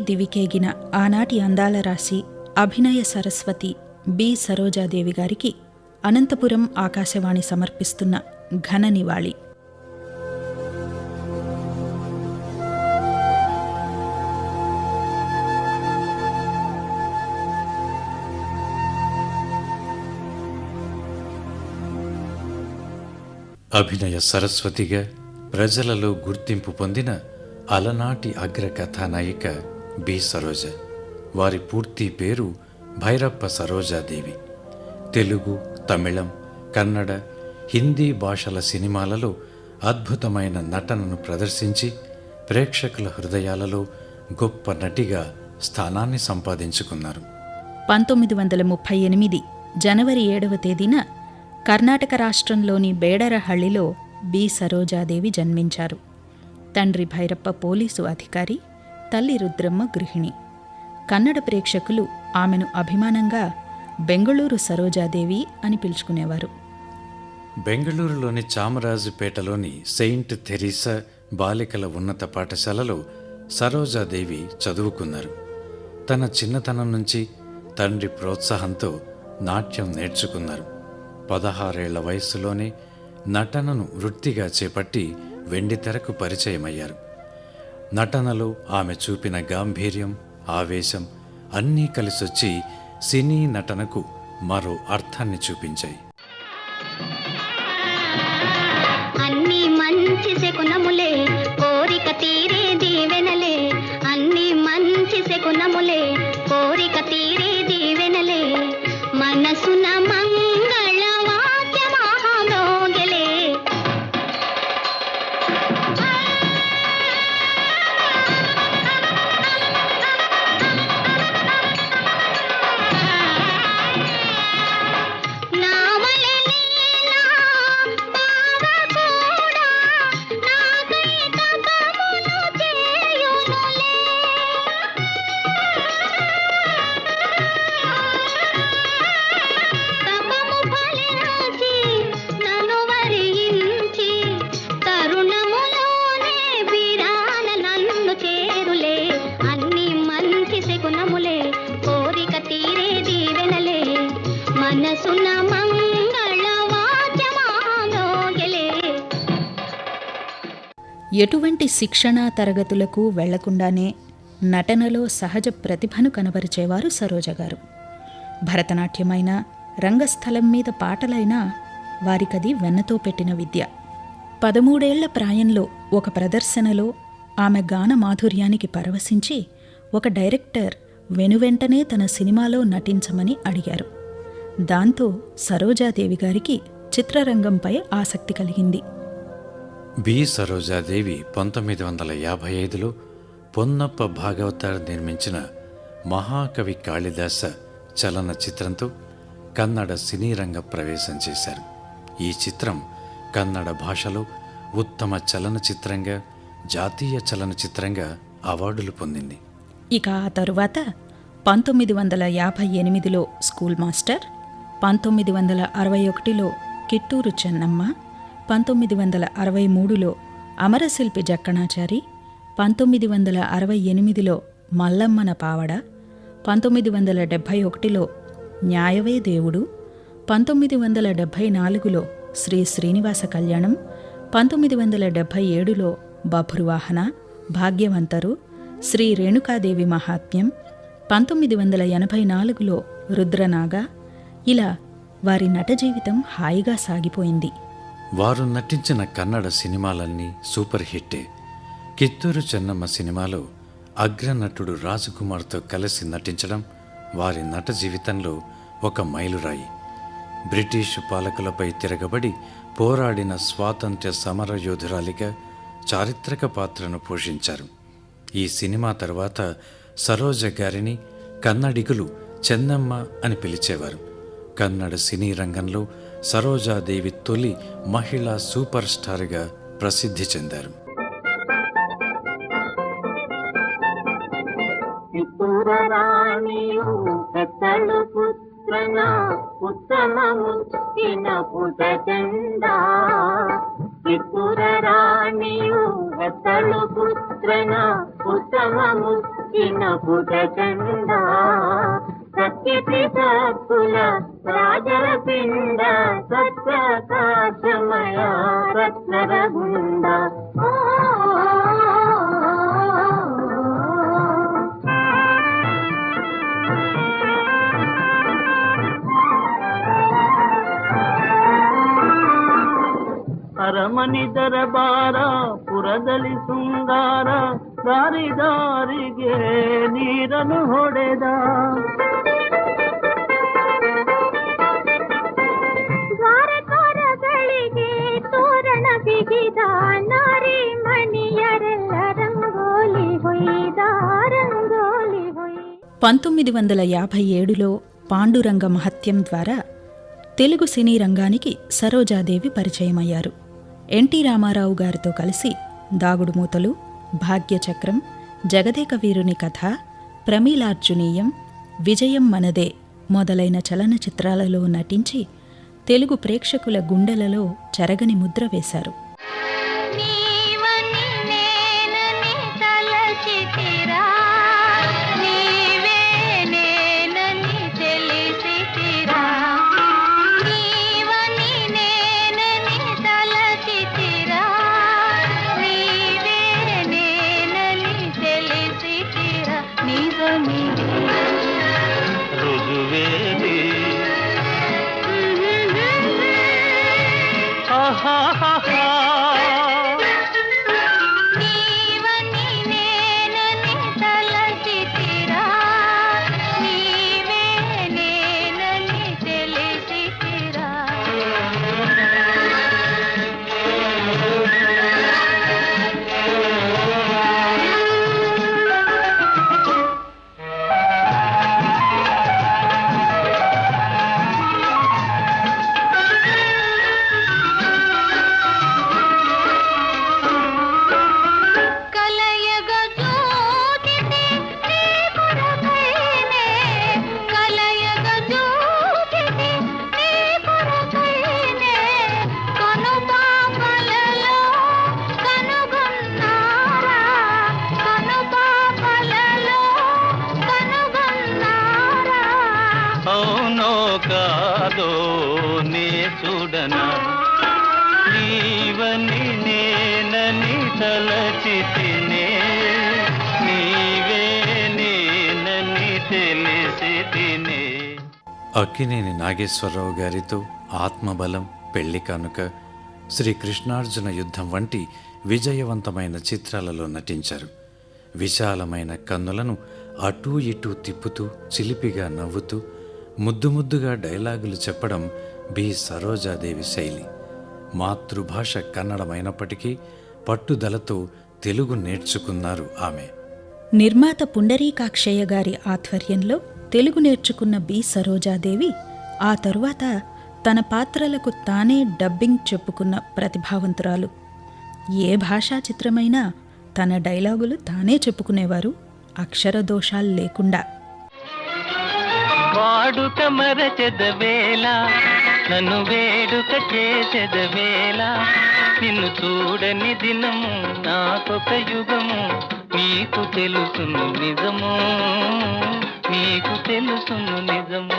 దివికేగిన ఆనాటి అందాల రాశి అభినయ సరస్వతి బి. సరోజాదేవి గారికి అనంతపురం ఆకాశవాణి సమర్పిస్తున్న ఘన నివాళి. అభినయ సరస్వతిగా ప్రజలలో గుర్తింపు పొందిన అలనాటి అగ్ర కథానాయిక బి సరోజ. వారి పూర్తి పేరు భైరప్ప సరోజాదేవి. తెలుగు తమిళం కన్నడ హిందీ భాషల సినిమాలలో అద్భుతమైన నటనను ప్రదర్శించి ప్రేక్షకుల హృదయాలలో గొప్ప నటిగా స్థానాన్ని సంపాదించుకున్నారు. పంతొమ్మిది వందల ముప్పై ఎనిమిది జనవరి ఏడవ తేదీన కర్ణాటక రాష్ట్రంలోని బేడరహళ్ళిలో బి సరోజాదేవి జన్మించారు. తండ్రి భైరప్ప పోలీసు అధికారి తల్లి రుద్రమ్మ గృహిణి. కన్నడ ప్రేక్షకులు ఆమెను అభిమానంగా బెంగళూరు సరోజాదేవి అని పిలుచుకునేవారు. బెంగళూరులోని చామరాజుపేటలోని సెయింట్ థెరీసా బాలికల ఉన్నత పాఠశాలలో సరోజాదేవి చదువుకున్నారు. తన చిన్నతనం నుంచి తండ్రి ప్రోత్సాహంతో నాట్యం నేర్చుకున్నారు. పదహారేళ్ళ వయస్సులోనే నటనను వృత్తిగా చేపట్టి వెండితెరకు పరిచయమయ్యారు. నటనలో ఆమె చూపిన గాంభీర్యం ఆవేశం అన్నీ కలిసొచ్చి సినీ నటనకు మరో అర్థాన్ని చూపించాయి. అన్ని మంచి శకునములే కోరిక తీరే మనసున ఎటువంటి శిక్షణా తరగతులకు వెళ్ళకుండానే నటనలో సహజ ప్రతిభను కనబరిచేవారు సరోజ గారు. భరతనాట్యమైనా రంగస్థలం మీద పాటలైనా వారికది వెన్నతో పెట్టిన విద్య. పదమూడేళ్ళ ప్రాయంలో ఒక ప్రదర్శనలో ఆమె గాన మాధుర్యానికి పరవశించి ఒక డైరెక్టర్ వెనువెంటనే తన సినిమాలో నటించమని అడిగారు. దాంతో సరోజాదేవి గారికి చిత్రరంగంపై ఆసక్తి కలిగింది. బి సరోజాదేవి పంతొమ్మిది వందల యాభై ఐదులో పొన్నప్ప భాగవతార్ నిర్మించిన మహాకవి కాళిదాస చలన చిత్రంతో కన్నడ సినీ రంగ ప్రవేశం చేశారు. ఈ చిత్రం కన్నడ భాషలో ఉత్తమ చలనచిత్రంగా జాతీయ చలనచిత్రంగా అవార్డులు పొందింది. ఇక ఆ తరువాత పంతొమ్మిది వందల యాభై ఎనిమిదిలో స్కూల్ మాస్టర్ పంతొమ్మిది వందల అరవై ఒకటిలో కిట్టూరు చెన్నమ్మ పంతొమ్మిది వందల అరవై మూడులో అమరశిల్పి జక్కణాచారి పంతొమ్మిది వందల అరవై ఎనిమిదిలో మల్లమ్మన పావడ పంతొమ్మిది వందల డెబ్భై ఒకటిలో న్యాయవే దేవుడు పంతొమ్మిది వందల డెబ్భై నాలుగులో శ్రీ శ్రీనివాస కళ్యాణం పంతొమ్మిది వందల డెబ్భై ఏడులో బభ్రువాహన భాగ్యవంతరు శ్రీ రేణుకాదేవి మహాత్మ్యం పంతొమ్మిది వందల ఎనభై నాలుగులో రుద్రనాగ ఇలా వారి నట జీవితం హాయిగా సాగిపోయింది. వారు నటించిన కన్నడ సినిమాలన్నీ సూపర్ హిట్టే కిత్తూరు చెన్నమ్మ సినిమాలో అగ్రనటుడు రాజకుమార్తో కలిసి నటించడం వారి నట జీవితంలో ఒక మైలురాయి. బ్రిటిష్ పాలకులపై తిరగబడి పోరాడిన స్వాతంత్ర్య సమరయోధురాలిగా చారిత్రక పాత్రను పోషించారు. ఈ సినిమా తర్వాత సరోజ గారిని కన్నడిగులు చెన్నమ్మ అని పిలిచేవారు. కన్నడ సినీ రంగంలో సరోజాదేవి తొలి మహిళా సూపర్ స్టార్గా ప్రసిద్ధి చెందారు. త్రిపురరాణియు పెద్దలు పుత్రన ఉత్తమముచ్చిన పుటచండ త్రిపురరాణియు పెద్దలు పుత్రన ఉత్తమముచ్చిన వచ్చిన పుట చంద సత్యతి సత్కుల రాజల పిండ సత్ప్రకాశమయ రత్నరగుండ ಅರಮನಿ ದರಬಾರ ಪುರದಲ್ಲಿ ಶೃಂಗಾರ ದಾರಿ ದಾರಿಗೆ ನೀರನ್ನು ಹೊಡೆದ ತೋರಣ ಬಿಗಿದ ನಾರಿ ಮಣಿಯರೆಲ್ಲ ರಂಗೋಲಿ ಹೊಯ್ದ ರಂಗೋಲಿ ಹೊಯ್ದ పంతొమ్మిది వందల యాభై ఏడులో పాండురంగ మహత్యం ద్వారా తెలుగు సినీ రంగానికి సరోజాదేవి పరిచయమయ్యారు ఎన్టీ రామారావు గారితో కలిసి దాగుడుమూతలు భాగ్యచక్రం జగదేక వీరుని కథ ప్రమీలార్జునీయం విజయం మనదే మొదలైన చలనచిత్రాలలో నటించి తెలుగు ప్రేక్షకుల గుండెలలో చెరగని ముద్ర వేశారు నాగేశ్వరరావు గారితో ఆత్మబలం పెళ్ళి కానుక శ్రీ కృష్ణార్జున యుద్ధం వంటి విజయవంతమైన చిత్రాలలో నటించారు. విశాలమైన కన్నులను అటూ ఇటూ తిప్పుతూ చిలిపిగా నవ్వుతూ ముద్దు ముద్దుగా డైలాగులు చెప్పడం బి. సరోజాదేవి శైలి. మాతృభాష కన్నడమైనప్పటికీ పట్టుదలతో తెలుగు నేర్చుకున్నారు ఆమె. నిర్మాత పుండరీకాక్షయ్య గారి ఆధ్వర్యంలో తెలుగు నేర్చుకున్న బి. సరోజాదేవి ఆ తరువాత తన పాత్రలకు తానే డబ్బింగ్ చెప్పుకున్న ప్రతిభావంతురాలు. ఏ భాషా చిత్రమైనా తన డైలాగులు తానే చెప్పుకునేవారు అక్షర దోషాలు లేకుండా. వాడుక మరచెదవేళ నన్ను వేడుక చేసెదవేళ నిన్ను చూడని దినము నాకొక యుగము నీకు తెలుసును నిజము నీకు తెలుసును నిజము.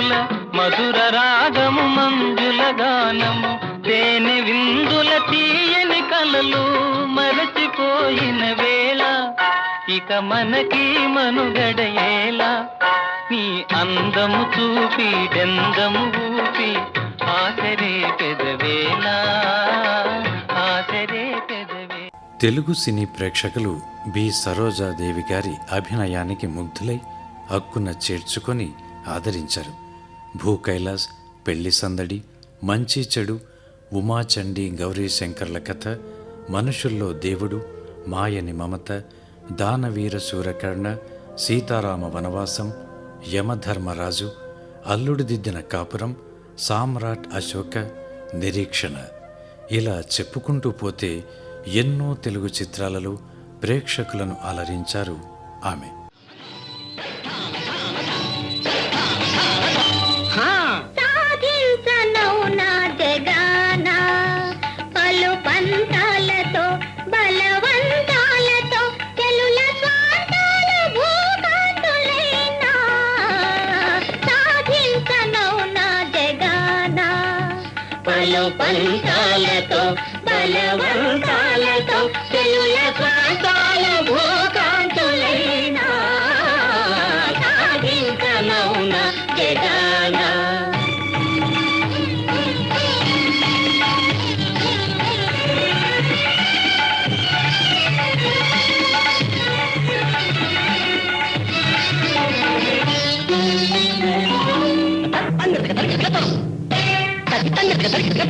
గాలుల మధుర రాగము మంజుల గానము. తేనె విందుల తీయని కలలు మరచిపోయిన వేళ ఇక మనకి మనుగడయేలా నీ అందము చూపి డెందము ఊపి ఆసరే పెదవేలా ఆసరే పెదవే. తెలుగు సినీ ప్రేక్షకులు బి. సరోజాదేవి గారి అభినయానికి ముగ్ధులై హక్కున చేర్చుకొని ఆదరించారు. భూ కైలాస్ పెళ్ళి సందడి మంచి చెడు ఉమాచండి గౌరీ శంకర్ల కథ మనుషుల్లో దేవుడు మాయని మమత దానవీర శూరకర్ణ సీతారామ వనవాసం యమధర్మరాజు అల్లుడు దిద్దిన కాపురం సామ్రాట్ అశోక నిరీక్షణ. ఇలా చెప్పుకుంటూ పోతే ఎన్నో తెలుగు చిత్రాలలో ప్రేక్షకులను అలరించారు ఆమె.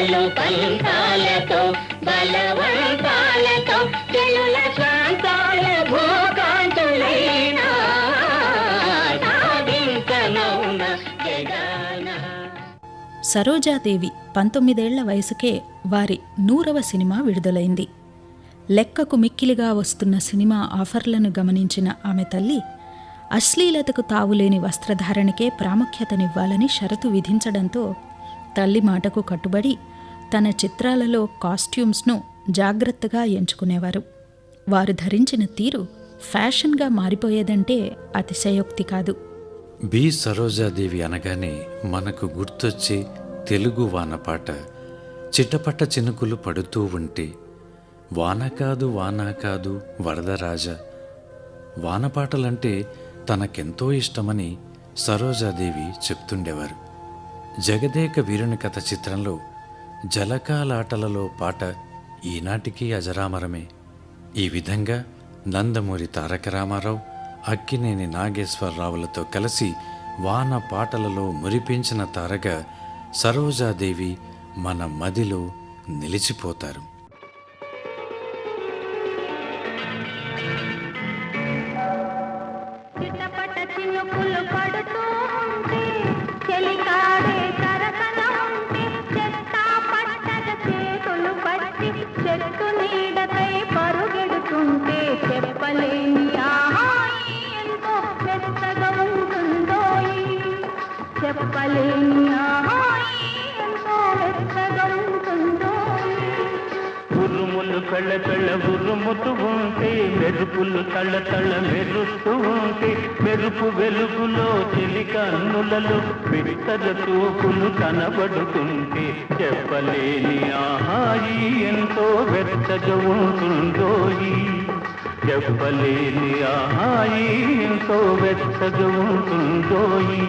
పలు పంతాలతో బలవంతాలతో చెలుల స్వాంతాల భూకాంతులైనా సాధించనౌన సరోజాదేవి పంతొమ్మిదేళ్ళ వయసుకే వారి నూరవ సినిమా విడుదలైంది. లెక్కకు మిక్కిలిగా వస్తున్న సినిమా ఆఫర్లను గమనించిన ఆమె తల్లి అశ్లీలతకు తావులేని వస్త్రధారణకే ప్రాముఖ్యతనివ్వాలని షరతు విధించడంతో తల్లి మాటకు కట్టుబడి తన చిత్రాలలో కాస్ట్యూమ్స్ను జాగ్రత్తగా ఎంచుకునేవారు. వారు ధరించిన తీరు ఫ్యాషన్గా మారిపోయేదంటే అతిశయోక్తి కాదు. బి. సరోజాదేవి అనగానే మనకు గుర్తొచ్చే తెలుగు వానపాట. చిట్టపట్ట చినుకులు పడుతూ ఉంటే వాన కాదు వాన కాదు వరదరాజా వానపాటలంటే తనకెంతో ఇష్టమని సరోజాదేవి చెప్తుండేవారు. జగదేక వీరుని కథ చిత్రంలో జలకాలాటలలో పాట ఈనాటికి అజరామరమే. ఈ విధంగా నందమూరి తారక రామారావు అక్కినేని నాగేశ్వరరావులతో కలిసి వాన పాటలలో మురిపించిన తారగా సరోజాదేవి మన మదిలో నిలిచిపోతారు. కళ్ళ కళ్ళ ఉరుముతూ ఉంటే మెరుపులు తళ్ళ తళ్ళ మెరుస్తూ ఉంటే మెరుపు వెలుగులో చెలి కన్నులలో బిత్తర తూపులు కనబడుతుంటే చెప్పలేని ఆహాయి ఎంతో వెచ్చగా ఉంటుందోయి చెప్పలేని ఆహాయి ఎంతో వెచ్చగా ఉంటుందోయి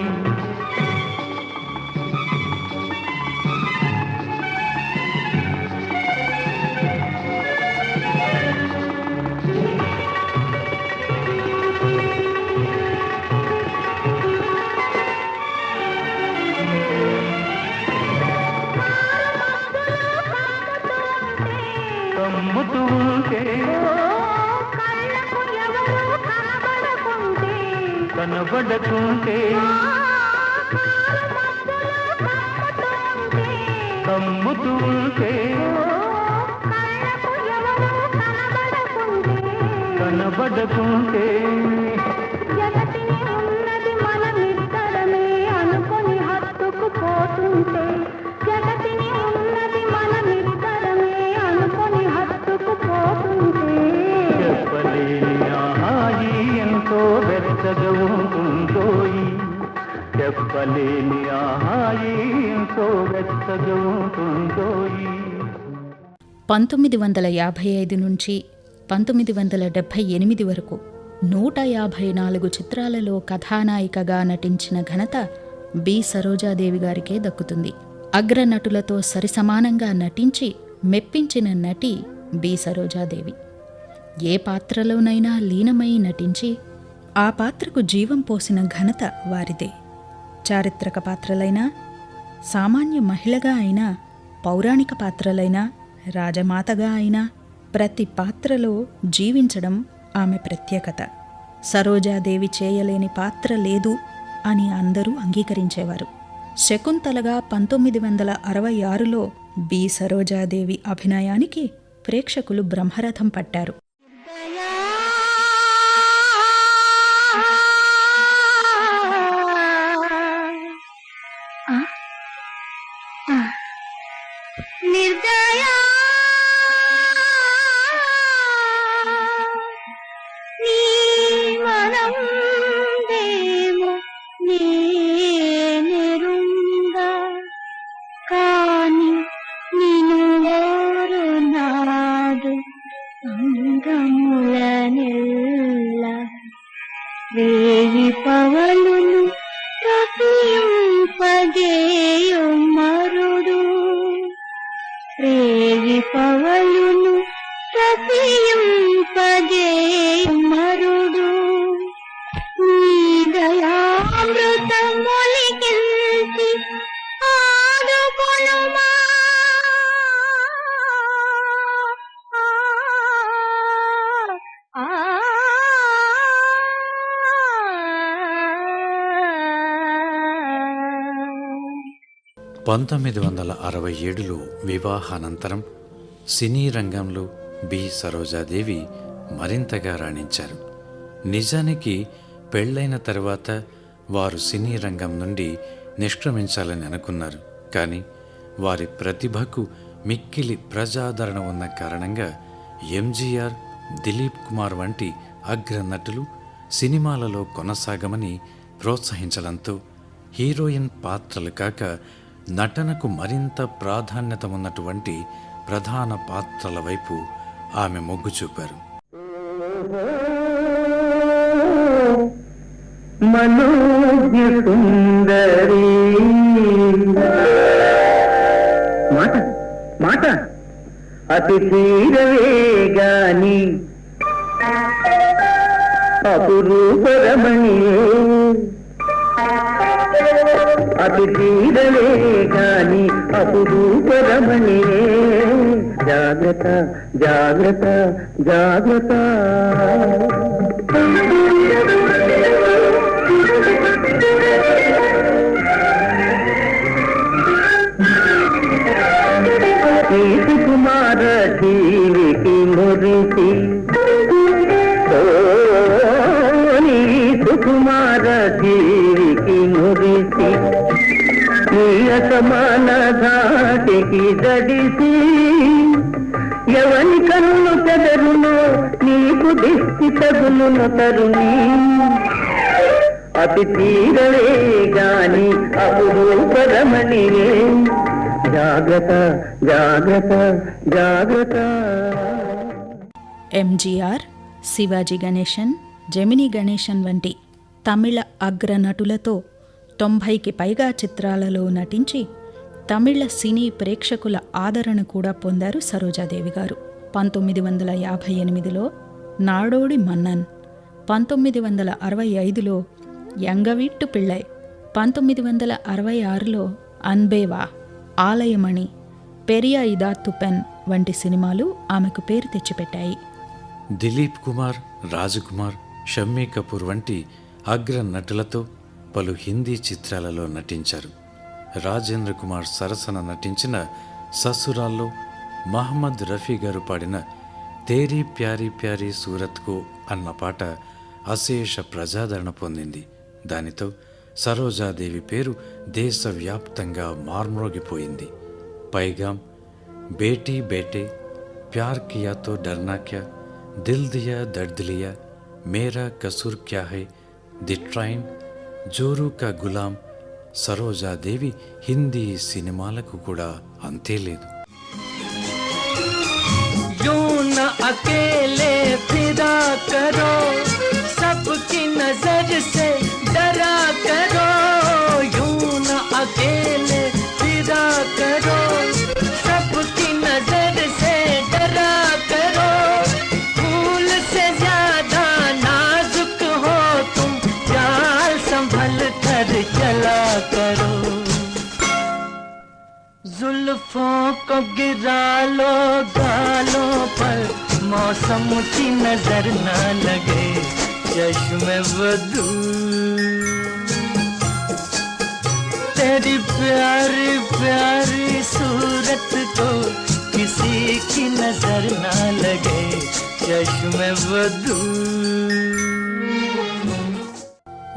కనబడకుంటే కమ్ముతూ ఉంటే కళ్ళకు ఎవరు కనబడకుంటే కనబడకుంటే చెప్పలేని పంతొమ్మిది వందల యాభై ఐదు నుంచి పంతొమ్మిది వందల డెబ్భై ఎనిమిది వరకు నూట యాభై నాలుగు చిత్రాలలో కథానాయికగా నటించిన ఘనత బి. సరోజాదేవి గారికే దక్కుతుంది. అగ్రనటులతో సరిసమానంగా నటించి మెప్పించిన నటి బి. సరోజాదేవి. ఏ పాత్రలోనైనా లీనమై నటించి ఆ పాత్రకు జీవం పోసిన ఘనత వారిదే. చారిత్రక పాత్రలైనా సామాన్య మహిళగా అయినా పౌరాణిక పాత్రలైనా రాజమాతగా అయినా ప్రతి పాత్రలో జీవించడం ఆమె ప్రత్యేకత. సరోజాదేవి చేయలేని పాత్ర లేదు అని అందరూ అంగీకరించేవారు. శకుంతలగా పంతొమ్మిది వందల అరవై ఆరులో బి. సరోజాదేవి అభినయానికి ప్రేక్షకులు బ్రహ్మరథం పట్టారు. നിർദയ നീ മനം നീ കാനി పంతొమ్మిది వందల అరవై ఏడులో వివాహానంతరం సినీ రంగంలో బి. సరోజాదేవి మరింతగా రాణించారు. నిజానికి పెళ్ళైన తర్వాత వారు సినీ రంగం నుండి నిష్క్రమించాలని అనుకున్నారు. కానీ వారి ప్రతిభకు మిక్కిలి ప్రజాదరణ ఉన్న కారణంగా ఎంజీఆర్ దిలీప్ కుమార్ వంటి అగ్రనటులు సినిమాలలో కొనసాగమని ప్రోత్సహించడంతో హీరోయిన్ పాత్రలు కాక నటనకు మరింత ప్రాధాన్యత ఉన్నటువంటి ప్రధాన పాత్రల వైపు ఆమె మొగ్గు చూపారు. మాట మాట. అతి తీరవే గాని అపురూపరమణి. అతి తీరలే కాని అపురూపరమణే. జాగ్రత్త జాగ్రత్త జాగ్రత్త. అసమాన ధాటికి దడిసి ఎవని కన్ను చెదరును నీకు దిష్టి తగులును తరుణి. అతి తీరవే గాని అప్పుడు పరమణివే జాగ్రత్త జాగ్రత్త జాగ్రత్త. ఎంజీఆర్ శివాజీ గణేశన్ జమినీ గణేశన్ వంటి తమిళ అగ్రనటులతో తొంభైకి పైగా చిత్రాలలో నటించి తమిళ సినీ ప్రేక్షకుల ఆదరణ కూడా పొందారు సరోజాదేవి గారు. పంతొమ్మిది వందల యాభై ఎనిమిదిలో నాడోడి మన్నన్ పంతొమ్మిది వందల అరవై ఐదులో యంగవీట్టు పిళ్ళై పంతొమ్మిది వందల అరవై ఆరులో అన్బేవా ఆలయమణి పెరియా ఇదా తుపెన్ వంటి సినిమాలు ఆమెకు పేరు తెచ్చిపెట్టాయి. దిలీప్ కుమార్ రాజకుమార్ షమ్మీ కపూర్ వంటి అగ్ర నటులతో పలు హిందీ చిత్రాలలో నటించారు. రాజేంద్ర కుమార్ సరసన నటించిన ససురాల్లో మహమ్మద్ రఫీ గారు పాడిన తేరీ ప్యారీ ప్యారీ సూరత్కు అన్న పాట అశేష ప్రజాదరణ పొందింది. దానితో సరోజాదేవి పేరు దేశవ్యాప్తంగా మార్మ్రోగిపోయింది. పైగా బేటీ బేటే ప్యార్ కియాతో డర్నా క్యా దిల్ దియా మేరా కసూర్ క్యా హై ది ట్రైన్ జోరు కా గులాం సరోజాదేవి హిందీ సినిమాలకు కూడా అంతే లేదు. అకేలే ఫిరా కరో సబ్కి నజర్ సే డరా కరో. యూన అకేలే को गिरा लो गालों पर मौसम की नजर ना लगे चश्मे बदू तेरी प्यारी प्यारी सूरत को किसी की नजर ना लगे चश्मे बदू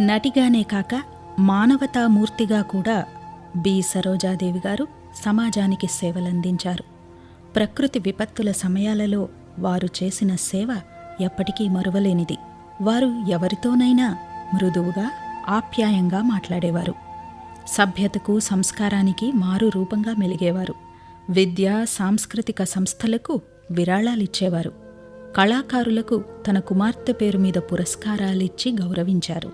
నటిగానే కాక మానవతామూర్తిగా కూడా బి సరోజాదేవి గారు సమాజానికి సేవలందించారు. ప్రకృతి విపత్తుల సమయాలలో వారు చేసిన సేవ ఎప్పటికీ మరువలేనిది. వారు ఎవరితోనైనా మృదువుగా ఆప్యాయంగా మాట్లాడేవారు. సభ్యతకు సంస్కారానికి మారు రూపంగా మెలిగేవారు. విద్య సాంస్కృతిక సంస్థలకు విరాళాలిచ్చేవారు. కళాకారులకు తన కుమార్తె పేరు మీద పురస్కారాలిచ్చి గౌరవించారు.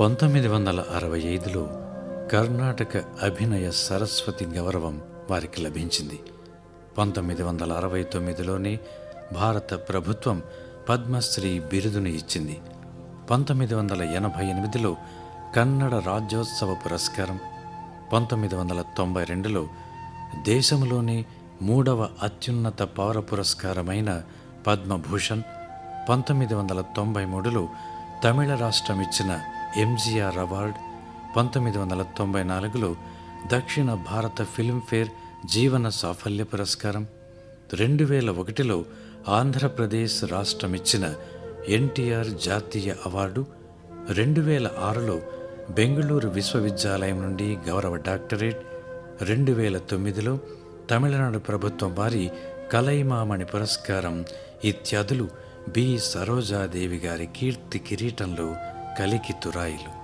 పంతొమ్మిది వందల అరవై ఐదులో కర్ణాటక అభినయ సరస్వతి గౌరవం వారికి లభించింది. పంతొమ్మిది వందల అరవై తొమ్మిదిలోనే భారత ప్రభుత్వం పద్మశ్రీ బిరుదును ఇచ్చింది. పంతొమ్మిది వందల ఎనభై ఎనిమిదిలో కన్నడ రాజ్యోత్సవ పురస్కారం. పంతొమ్మిది వందల తొంభై రెండులో దేశంలోనే మూడవ అత్యున్నత పౌర పురస్కారమైన పద్మభూషణ్. పంతొమ్మిది వందల తొంభై మూడులో తమిళ రాష్ట్రం ఇచ్చిన ఎంజీఆర్ అవార్డ్ పంతొమ్మిది వందల తొంభై నాలుగులో దక్షిణ భారత ఫిల్మ్ఫేర్ జీవన సాఫల్య పురస్కారం రెండు వేల ఒకటిలో ఆంధ్రప్రదేశ్ రాష్ట్రం ఇచ్చిన ఎన్టీఆర్ జాతీయ అవార్డు రెండు వేల ఆరులో బెంగళూరు విశ్వవిద్యాలయం నుండి గౌరవ డాక్టరేట్ రెండు వేల తొమ్మిదిలో తమిళనాడు ప్రభుత్వం వారి కలైమామణి పురస్కారం ఇత్యాదులు బి. సరోజాదేవి గారి కీర్తి కిరీటంలో కలికి తురాయిలు.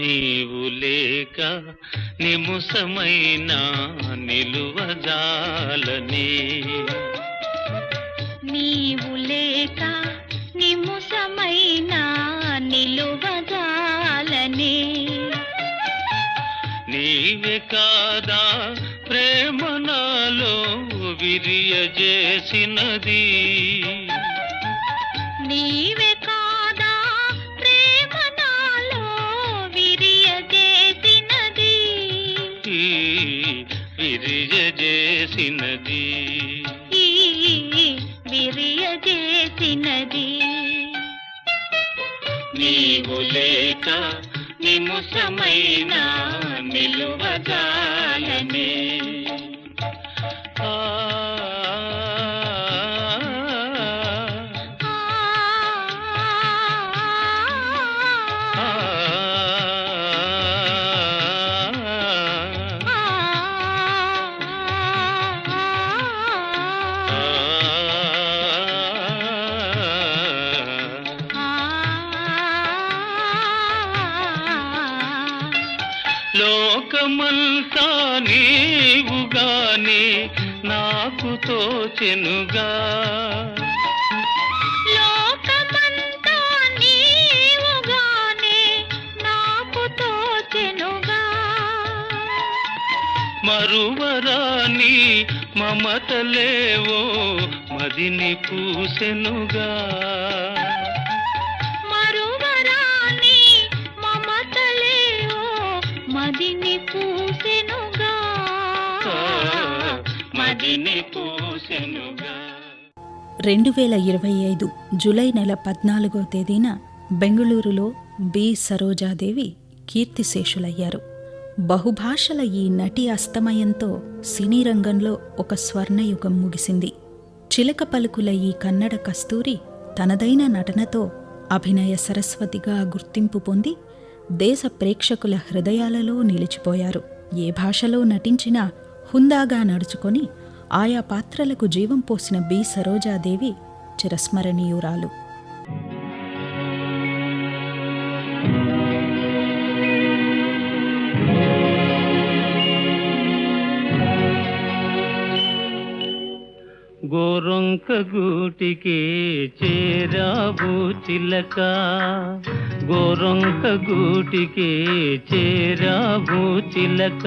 నీవు లేక నిముసమైన నిలువజాలని. నీవు లేక నిముసమైన నిలువజాలని. నీవే కాదా ప్రేమ నాలో విరియజేసినది. నీవే నీవు లేక నిముసమైన నిలువజాలని తోచెనుగా. మరువరాని మమతలేవో మదిని పూసెనుగా. మదిని పూసెనుగా. రెండు వేల ఇరవై ఐదు జూలై నెల పద్నాలుగో తేదీన బెంగళూరులో బి. సరోజాదేవి కీర్తిశేషులయ్యారు. బహుభాషల ఈ నటి అస్తమయంతో సినీ రంగంలో ఒక స్వర్ణయుగం ముగిసింది. చిలక పలుకుల ఈ కన్నడ కస్తూరి తనదైన నటనతో అభినయ సరస్వతిగా గుర్తింపు పొంది దేశ ప్రేక్షకుల హృదయాలలో నిలిచిపోయారు. ఏ భాషలో నటించినా హుందాగా నడుచుకొని ఆయా పాత్రలకు జీవం పోసిన బి. సరోజాదేవి చిరస్మరణీయురాలు. గోరొంక గూటికి చేరావు చిలక. గోరొంక గూటికి చేరావు చిలక.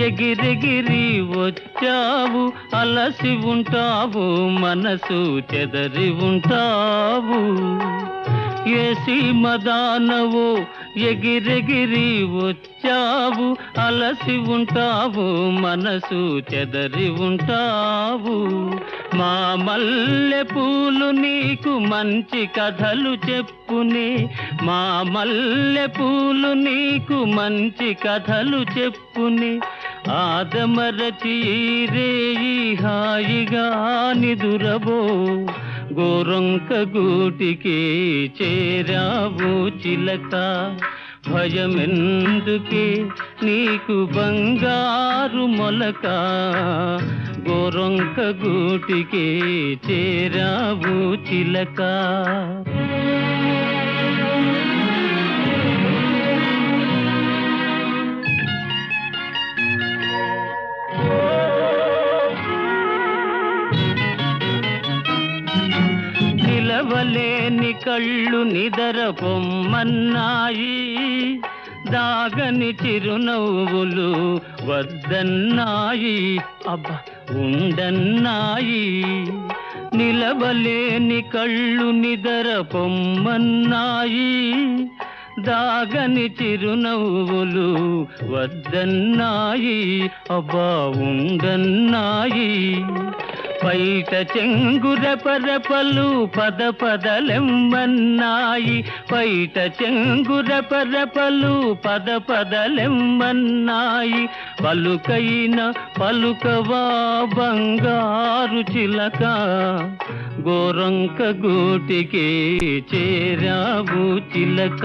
ఎగిరెగిరి వచ్చావు అలసి ఉంటావు మనసు చెదరి ఉంటావు. ఏసి మదానవు ఎగిరెగిరి వచ్చావు అలసి ఉంటావు మనసు చెదరి ఉంటావు. మా మల్లె పూలు నీకు మంచి కథలు చెప్పునే మా మల్లె పూలు నీకు మంచి కథలు చెప్పునే. ఆదమరచి రేయి హాయిగా నిదురబో గోరంక గూటికి చేరావు చిలక. భయమెందుకే నీకు బంగారు మొలక గోరంక గూటికి చేరావు చిలక. నిలవలేని కళ్ళు నిదర పొమ్మన్నాయి దాగని చిరునవ్వులు వద్దన్నాయి. అబ్బ ఉండన్నాయి. నిలవలేని కళ్ళు నిదర పొమ్మన్నాయి దాగని చిరునవ్వులు వద్దన్నాయి. అబ్బా ఉండన్నాయి. పైట చెంగుర పరపలు పద పదలెమ్మన్నాయి. పైట చెంగుర పరపలు పద పదలెమ్మన్నాయి. పలుకైన పలుకవా బంగారు చిలక గోరంక గూటికి చేరావు చిలక.